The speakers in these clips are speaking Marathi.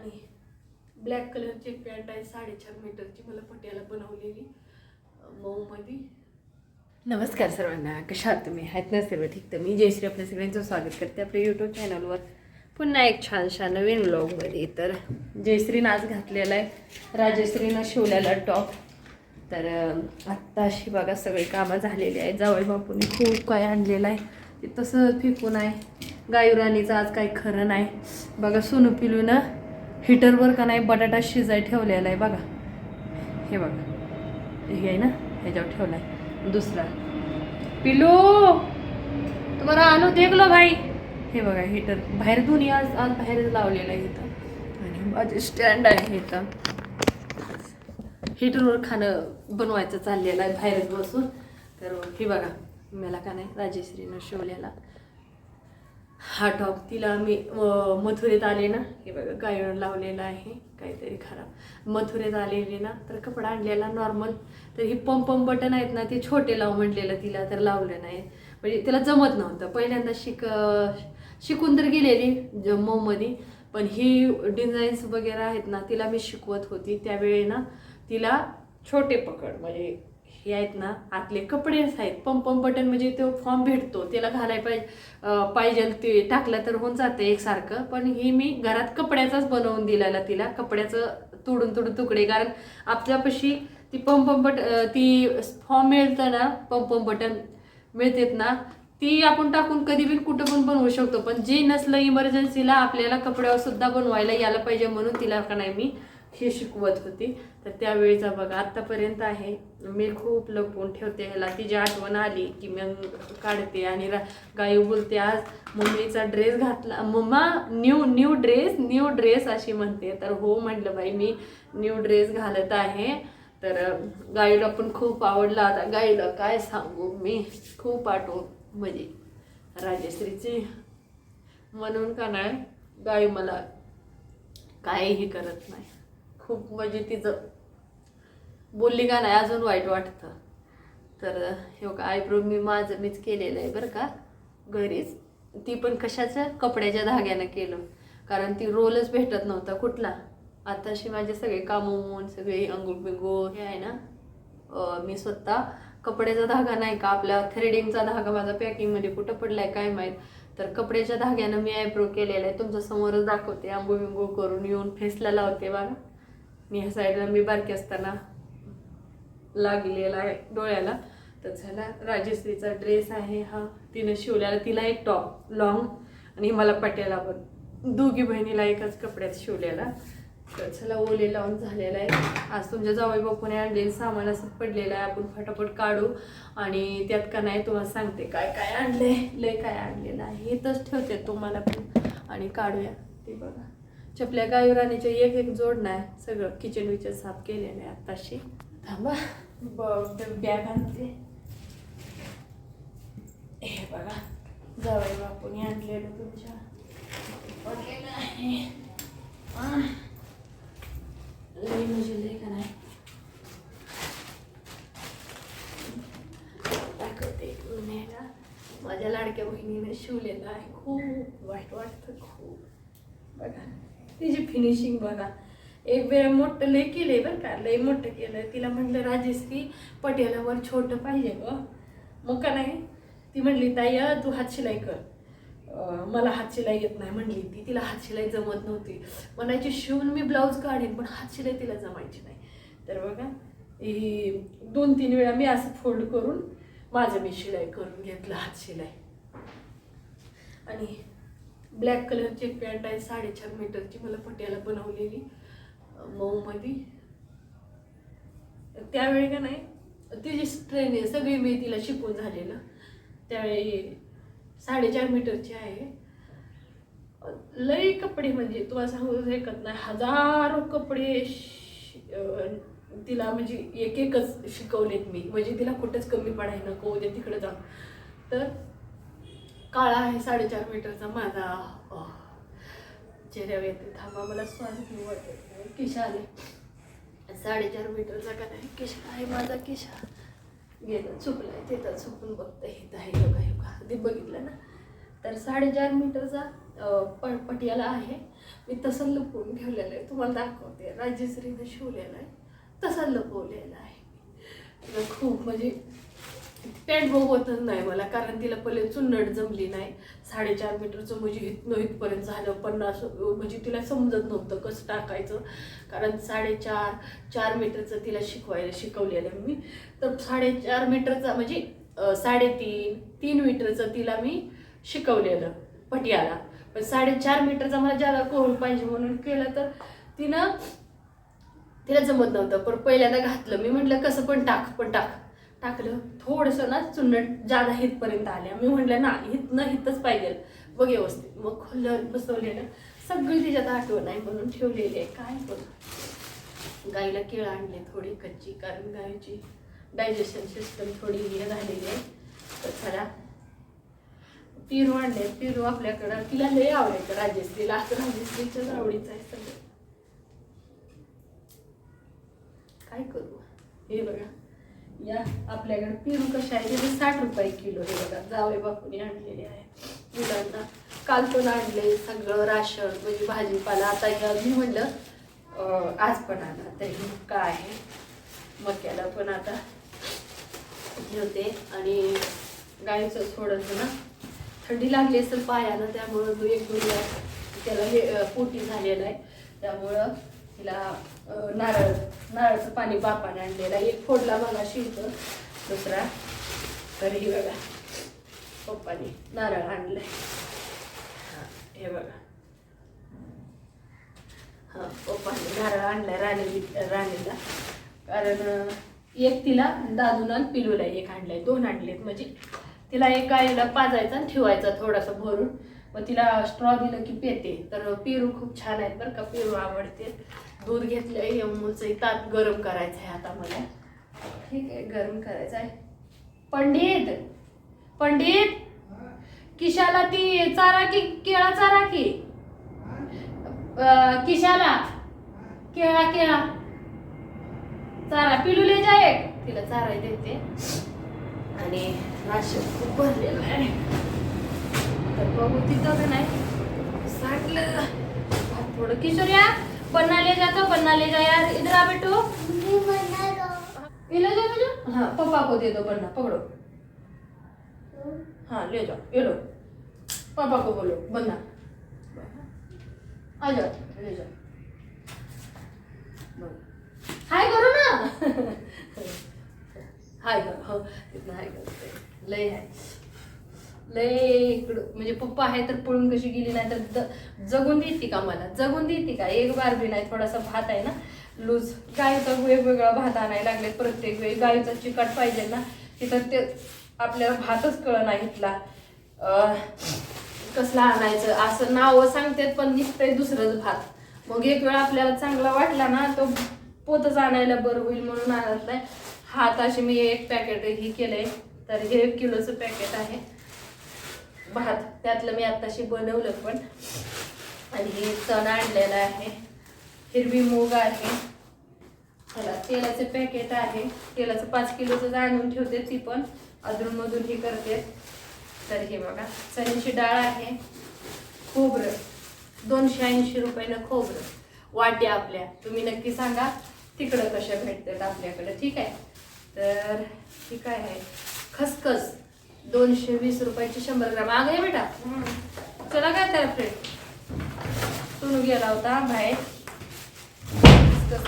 आणि ब्लॅक कलरची पॅन्ट आहे साडेचार मीटरची मला पटियाला बनवलेली. मऊमध्ये. नमस्कार सर्वांना कशा आहात तुम्ही? आहेत ना सर्व ठीक? तर मी जयश्री आपल्या सगळ्यांचं स्वागत करते आपल्या यूट्यूब चॅनलवर पुन्हा एक छानशा नवीन ब्लॉगमध्ये तर जयश्रीनं आज घातलेला आहे. राजश्रीनं शिवलेला टॉप तर आत्ताशी बघा सगळी कामं झालेली आहे जावई बापूने खूप काय आणलेलं आहे. ते तसं फेकून आहे. गायुराणीचं आज काही खरं नाही. बघा सोनू पिलूनं हिटरवर का नाही बटाटा शिजाय ठेवलेला आहे बघा. हे बघा. हे आहे ना? ह्याच्यावर ठेवला आहे दुसरा. पिलो तुम्हाला आणू देखलो भाई. हे बघा हिटर. बाहेर दोन्ही आज आज बाहेरच लावलेलं आहे इथं आणि माझे स्टँड आहे इथं हिटरवर खाणं बनवायचं चाललेलं आहे बाहेरच बसून. तर हे बघा मला का नाही राजेश्रीनं शिवलेला. हा टॉप तिला मी मथुरेत आले ना हे बघा गायन लावलेलं आहे काहीतरी खराब. मथुरेत आलेले ना तर कपडा आणलेला नॉर्मल तर ही पंप पंप बटन आहेत ना ते छोटे लाव म्हटलेलं तिला तर लावलं नाही. म्हणजे तिला जमत नव्हतं. पहिल्यांदा शिक शिकून तर गेलेली जम्मूमध्ये. पण ही डिझाईन्स वगैरे आहेत ना तिला मी शिकवत होती. त्यावेळी ना तिला छोटे पकड म्हणजे हे आहेत ना आतले कपडेच आहेत. पंपम बटन म्हणजे तो फॉर्म भेटतो. त्याला घालाय पाहिजे पाहिजे ते टाकलं तर होऊन जातं एकसारखं. पण हे मी घरात कपड्याचाच बनवून दिलेला तिला. कपड्याचं तोडून तोडून तुकडे. कारण आपल्यापाशी ती पंप बट ती फॉर्म मिळतं ना पंप बटन मिळतेत ना ती आपण टाकून कधी पण कुठं पण बनवू शकतो. पण जे नसलं इमर्जन्सीला आपल्याला कपड्यावर सुद्धा बनवायला यायला पाहिजे म्हणून तिला का नाही मी हे शिकवत होती. तर त्यावेळेचा बघा आत्तापर्यंत आहे. मी खूप लपवून ठेवते ह्याला. तिची आठवण आली की मग काढते आणि रा- गायू बोलते आज मम्मीचा ड्रेस घातला. Mamma new new dress new dress अशी म्हणते. तर हो म्हटलं बाई मी न्यू ड्रेस घालत आहे. तर गाईला पण खूप आवडला. आता गाईला काय सांगू मी? खूप आठव म्हणजे राजश्रीची म्हणून का नाही गाई मला काहीही करत नाही. खूप म्हणजे तिचं बोलली का नाही अजून वाईट वाटतं. तर हे का आयब्रो मी माझं मीच केलेलं आहे बरं का घरीच. ती पण कशाचं कपड्याच्या धाग्यानं केलं. कारण ती रोलच भेटत नव्हता कुठला. आताशी माझे सगळे कामं सगळे अंगुळ बिंगू हे आहे ना. मी स्वतः कपड्याचा धागा नाही का आपला थ्रेडिंगचा धागा माझा पॅकिंगमध्ये कुठं पडला आहे काय माहीत. तर कपड्याच्या धाग्यानं मी आयब्रो केलेला आहे. तुमच्या समोरच दाखवते आंघोळ बिंगो करून येऊन फेसला लावते बघा. मी ह्या साईडला मी बारकी असताना लागलेला आहे डोळ्याला. तर झाला राजेश्रीचा ड्रेस आहे हा. तिनं शिवलेला तिला एक टॉप लॉंग आणि मला पट्याला पण. दोघी बहिणीला एकाच कपड्यात शिवलेला. तर चला ओले लावून झालेला आहे. आज तुमच्या जावई बापूने आणलेलं सामान असं पडलेलं आहे. आपण फटाफट काढू. आणि त्यात का नाही तुम्हाला सांगते काय काय आणलंय? लय काय आणलेलं आहे. इथंच ठेवते तुम्हाला पण. आणि काढूया. ते बघा. चपल्या गायुराणीचे एक एक जोड नाही. सगळं किचन विचन साफ केलेलं आहे आत्ताशी थांबा. बॅग आणते. हे बघा. जावई बापून आणलेलं तुमच्या. पडलेलं आहे. लई म्हणजे लई का नाही? दाखवते न्यायला माझ्या लाडक्या बहिणीने शिवलेलं आहे. खूप वाईट वाटतं खूप. बघा. तिची फिनिशिंग बघा. एक वेळ मोठं लय केलंय बरं का लय मोठं केलं तिला म्हटलं ती पटेलावर छोटं पाहिजे ग. मग का नाही ती म्हणली ताई तू हात शिलाई कर. मला हात शिलाई येत नाही म्हणली ती. तिला हात शिलाई जमत नव्हती. म्हणायची शिवून मी ब्लाऊज काढेन पण हात शिलाई तिला जमायची नाही. तर बघा ही दोन तीन वेळा मी असं फोल्ड करून माझं मी शिलाई करून घेतलं हात शिलाई. आणि ब्लॅक कलरची एक पॅन्ट आहे साडेचार मीटरची मला पटियाला बनवलेली मऊमध्ये त्यावेळी का नाही तिची ट्रेन आहे सगळी मी तिला शिकून झालेलं. त्यावेळी साडेचार मीटरची आहे. लई कपडे म्हणजे तुम्हाला सांगू शकत नाही हजारो कपडे तिला म्हणजे एक एकच शिकवलेत मी. म्हणजे तिला कुठंच कमी पडायला नको उद्या तिकडे जा. तर काळा आहे साडेचार मीटरचा माझा. चेहऱ्यावर येते थांबा मला श्वास घेऊ वाटत नाही किशा आले. साडेचार मीटरचा का नाही? किशा आहे माझा किशा. गेलं आहे तिथं चुकून बघतं हित आहे योगा योगा आधी बघितलं ना. तर साडेचार मीटरचा पण पटियाला आहे. मी तसं लपवून ठेवलेलं आहे. तुम्हाला दाखवते. राजश्रीने शिवलेलं आहे. तसं लपवलेलं आहे. खूप म्हणजे पॅन्ट बघवतच नाही मला कारण तिला पहिले चुन्नट जमली नाही. साडेचार मीटरचं म्हणजे इथनं इथपर्यंत झालं पन्नास म्हणजे तिला समजत नव्हतं कसं टाकायचं. कारण साडेचार चार मीटरचं तिला शिकवायला शिकवलेलं मी. तर साडेचार मीटरचा म्हणजे साडेतीन तीन मीटरचं तिला मी शिकवलेलं पटियाला. पण साडेचार मीटरचा मला ज्यादा कोण पाहिजे म्हणून केलं तर तिनं तिला जमत नव्हतं. पण पहिल्यांदा घातलं. मी म्हटलं कसं पण टाक पण टाक. टाकलं थोडंसं ना चुन्नट जादा हितपर्यंत आल्या. मी म्हटलं ना हितनं हितच पाहिजे. बघ व्यवस्थित. मग खोललं बसवलेलं सगळी तिच्यात आठवण आहे म्हणून ठेवलेली आहे. काय करू गाईला केळं आणले थोडी कच्ची कारण गायची डायजेशन सिस्टम थोडी हे झालेली आहे. तर चला. पिरू आणले. पिरू आपल्याकडं तिला लय आवडायचं राजेश्रीला असं राजेश्रीच्याच आवडीचं आहे सगळं. काय करू? हे बघा. या आपल्याकडे पेरू कशा आहे ते साठ रुपये किलो हे बघा जावे बापूने आणलेले आहे. मुलांना काल पण आणले सगळं राशन म्हणजे भाजीपाला. आता घ्या मी म्हणलं आज पण आणा. तरी हे आहे? मक्याला पण आता ठेवते आणि गाईचं थोडंसं ना थंडी लागली असेल पायानं त्यामुळं एक दोन त्याला हे पोटी झालेलं आहे. त्यामुळं तिला नारळ नारळाचं पाणी बापाने आणलेला एक फोडला बघा शिवतो दुसरा. तर हे बघा. पप्पाने नारळ आणलंय. हे बघा. हां पप्पाने नारळ आणलाय राणी राणीला. कारण एक तिला दादून आणि पिलूला एक आणलाय. दोन आणलेत. म्हणजे तिला एक आईला पाजायचा आणि ठेवायचा थोडासा भरून. मग तिला स्ट्रॉ दिलं की पेते. तर पेरू खूप छान आहेत बरं का. पेरू आवडते. दूध घेतलंय अमूलचं ताप गरम करायचं आहे आता मला. ठीक आहे गरम करायचं आहे पंडित! पंडित! किशाला ती चारा की केळा चारा की? किशाला? केळा केळा. चारा पिलू ले जाय तिला चारा देते. आणि नाशिक खूप भरलेलं आहे. तर बघू तिथं का नाही? सांगलं थोडं थोडं किशोर्या. पन्ना ले जातो पन्ना ले जा यार. इधर आ बेटो. ये ले जाओ ले हाँ पापा को दे दो पन्ना पकड़ो. हाँ ले जाओ ये लो. पापा को बोलो बन्ना. आ जाओ ले जाओ. हाय करो ना. हाय करो. हो इतना हाय करते ले हाय लय इकडं म्हणजे पप्पा आहे तर पळून कशी गेली नाही तर द- जगून देते का मला? जगून देते का? एक बार बी नाही थोडासा भात आहे ना? लूज. गायचा वेगवेगळा भात आणायला लागले प्रत्येक वेळी. गायचा चिकट पाहिजे ना तिथं ते आपल्याला भातच कळ नाही इथला कसला आणायचं? असं नावं सांगतात पण निघतंय दुसरंच भात. मग एक वेळ आपल्याला चांगला वाटला ना तो पोतच आणायला बरं होईल म्हणून आणत नाही. हात असे मी एक पॅकेट हे केलंय. तर हे एक किलोचं पॅकेट आहे. भात त्यातलं मी आत्ताशी बनवलं पण. आणि हे चणा आणलेला आहे. हिरवी मूग आहे. चला तेलाचं पॅकेट आहे. तेलाचं पाच किलोचं आणून ठेवते ती पण. अधूनमधून हे करते. तर हे बघा चण्याची डाळ आहे. खोबरं. दोनशे ऐंशी रुपयानं खोबरं. वाट्या आपल्या. तुम्ही नक्की सांगा तिकडं कशा भेटतात आपल्याकडे. ठीक आहे? तर ठीक आहे? खसखस. दोनशे वीस रुपयाची शंभर ग्राम. आग आहे बेटा. चला काय तर फ्रेंड सोनू गेला होता बाहेर.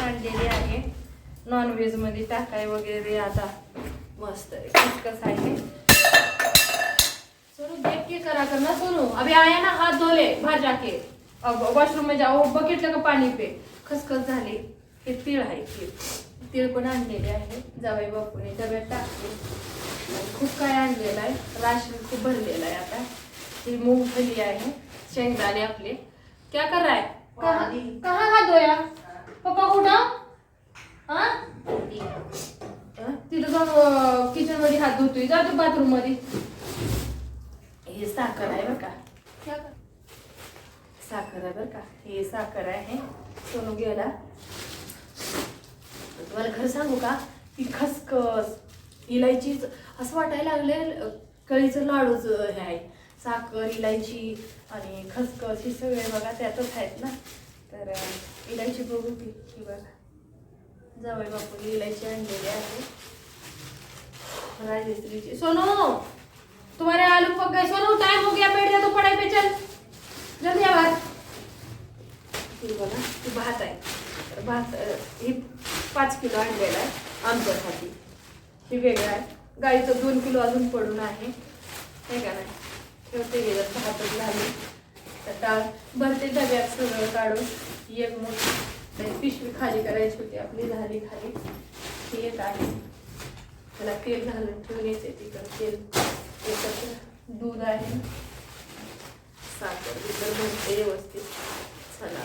आणलेली आहे. नॉनव्हेजमध्ये टाकाय वगैरे आता. मस्त आहे. खसखस आहे. सोनू देख के करा करना सोनू. अभी आया ना हाथ धो ले बाहर जाके अब वॉशरूम में जाओ बकेट लगा पाणी पे? खसखस झाली. हे तीळ आहे तीळ. तीळ पण आणलेले आहे. जावई बापूने. डब्यात टाकले खूप काय आणलेलं आहे. राशन खूप भरलेलं आहे आता. ही मूंगफली आहे. शेंगदाणे आपले. क्या कर रहा है? कहाँ कहाँ हात धोया पप्पा कुठं? हा? तिथं जाऊन किचनमध्ये हात धुतोय. जातो बाथरूममध्ये. हे साखर आहे बरं का. साखर आहे बरं का. हे साखर आहे. सोनू गेला. तुम्हाला खरं सांगू का? ती खसखस. इलायचीच असं वाटायला लागले कळीचं लाडूच हे आहे. साखर इलायची आणि खसखस ही सगळे बघा त्यातच आहेत ना. तर इलायची बघू की ही बघा जावई बापू इलायची आणलेली आहे. राजेश्रीची. सोनू! तुम्हारे आलू पक गए. सोनू टाइम हो गया बैठ जा पडाय पढ़ाई पे चल. जल्दी आवाज ही बघा ही भात आहे. भात हे ही पाच किलो आणलेला आहे आमच्यासाठी. ती वेगळं आहे. गाईचं दोन किलो अजून पडून आहे. हे का नाही? ठेवते गेलं हातच झाली तर भरते डब्यात सगळं काढून. एक मोठी पिशवी खाली करायची होती आपली झाली खाली. ती एक आहे. त्याला तेल घालून ठेवून येते तिकडं तेल. एकत्र दूध आहे. साखर बिकर भरते व्यवस्थित. चला.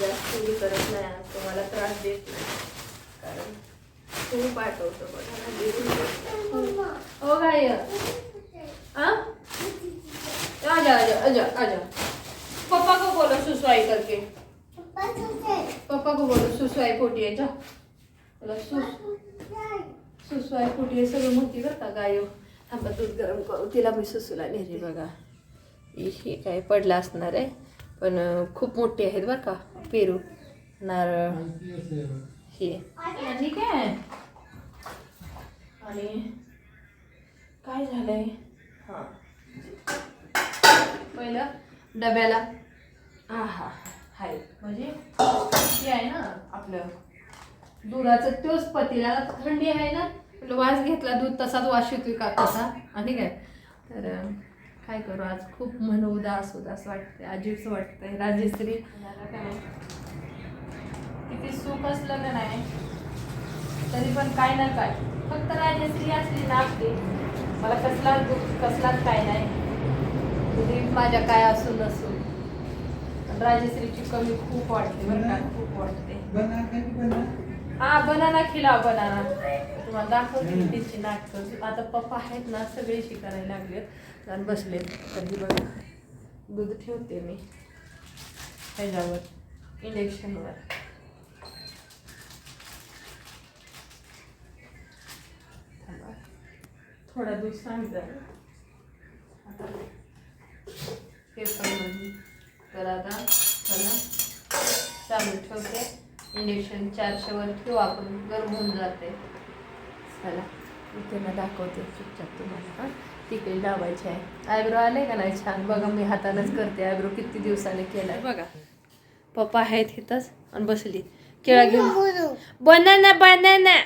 जास्त करत नाही तुम्हाला त्रास देत नाही. कारण पाठवतो बघा. हो काय हाँ आजा आजा आजा आजा. पापा को बोलो सुसवाई करके. पापा को बोलो सुसवाई पोटी आहे जा. त्याला सुस सुसवाई पोटी आहे सगळं म्हणते बरं का गायो. थांबा दूध गरम करू. तिला मी सुसूला नेली बघा. ही ही काय पडला असणार आहे. पण खूप मोठी आहेत बरं का पेरू. नारळ. हे. ठीक आहे आणि काय झालंय? हां. पहिलं डब्याला. हा हा हाय. म्हणजे हे आहे ना आपलं. दुधाचं तोच पतीला थंडी आहे ना? वास घेतला दूध तसाच वास येतोय का तसा? आणि काय? तर काय करू आज? खूप मन उदास उदास वाटतंय अजीबच वाटतंय राजश्री किती सुख असलं का नाही? तरी पण काय ना काय. फक्त राजश्री असली ना आपली मला कसला दुःख कसलाच काय नाही. तुझी माझ्या काय असून नसून. पण राजश्रीची कमी खूप वाटते बरं का. खूप वाटते. कधी हा बनाना खिला बनाना. तुम्हाला दाखवते तिची नाटकं. आता पप्पा आहेत ना सगळे शिकायला लागलेत आणि बसलेत तर ही बघा. दूध ठेवते मी. ह्याच्यावर इंजेक्शनवर थांबा. थोडा दूध सांगितलं आता पेपरमध्ये तर आता चला. चालू ठेवते. इंजेक्शन चारशेवर ठेवू आपण. गरम होऊन जाते. चला. इथे ना दाखवते चुपचाप तुम्हाला हां. तिकडे लावायचे आहे. आयब्रो आले का नाही छान? बघा मी हातानेच करते. आयब्रो किती दिवसाने केलाय. बघा. पप्पा आहेत इथंच आणि बसली. केळा घेऊन. Banana banana.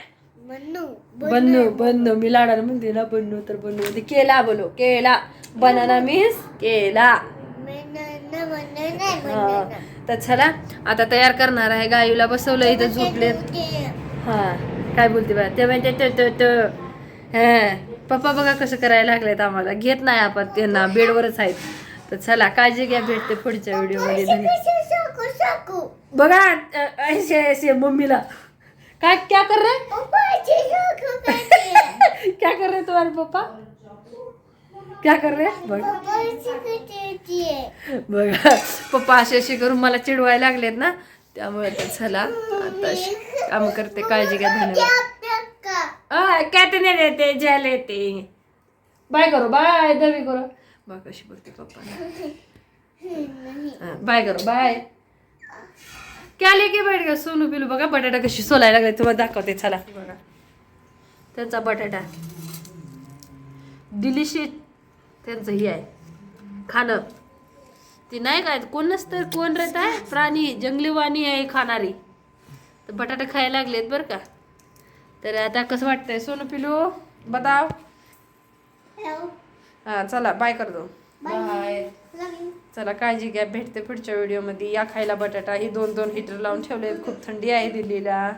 बन्नू बन्नू मी लाडाला म्हणते ना बन्नू तर बन्नू. म्हणते केला बोलो केला. बनाना मीन्स केला. तर चला आता तयार करणार आहे गायूला बसवलं इथं झोपलेत. हा. काय बोलते बा ते म्हणते त त त. हा. पप्पा बघा कसं करायला लागलेत आम्हाला. घेत नाही आपण त्यांना बेडवरच आहेत. तर चला काळजी घ्या भेटते पुढच्या व्हिडिओमध्ये. बघा अ, ऐसे ऐसे मम्मीला. काय क्या कर रहे? क्या कर रहे तुम्हारे पप्पा? क्या कर रहे? बघ. बघा. पप्पा असे असे करून मला चिडवायला लागलेत ना. त्यामुळे तर चला आता काम करते. काळजी घ्या धन्यवाद. नाही देते झाले ते. बाय करो बाय दवी करो. बघ कशी बोलते पप्पा. बाय करो बाय. क्या लेके बैठ गया? सोनू पिलू बघा बटाटा कशी सोलायला लागले. तुम्हाला दाखवते चला. बघा. त्यांचा बटाटा. डिलिशियस त्यांचं ही आहे. खाणं. ती नाही काय कोण नसतं कोण राहत आहे? प्राणी जंगली वाणी आहे खाणारी. तर बटाटा खायला लागलेत बरं का. तर आता कसं वाटतंय सोनू पिलू? बताव. हां चला बाय कर दो. बाय चला काळजी घ्या. भेटते पुढच्या व्हिडिओमध्ये या खायला बटाटा. ही दोन दोन हिटर लावून ठेवले खूप थंडी आहे दिल्लीला.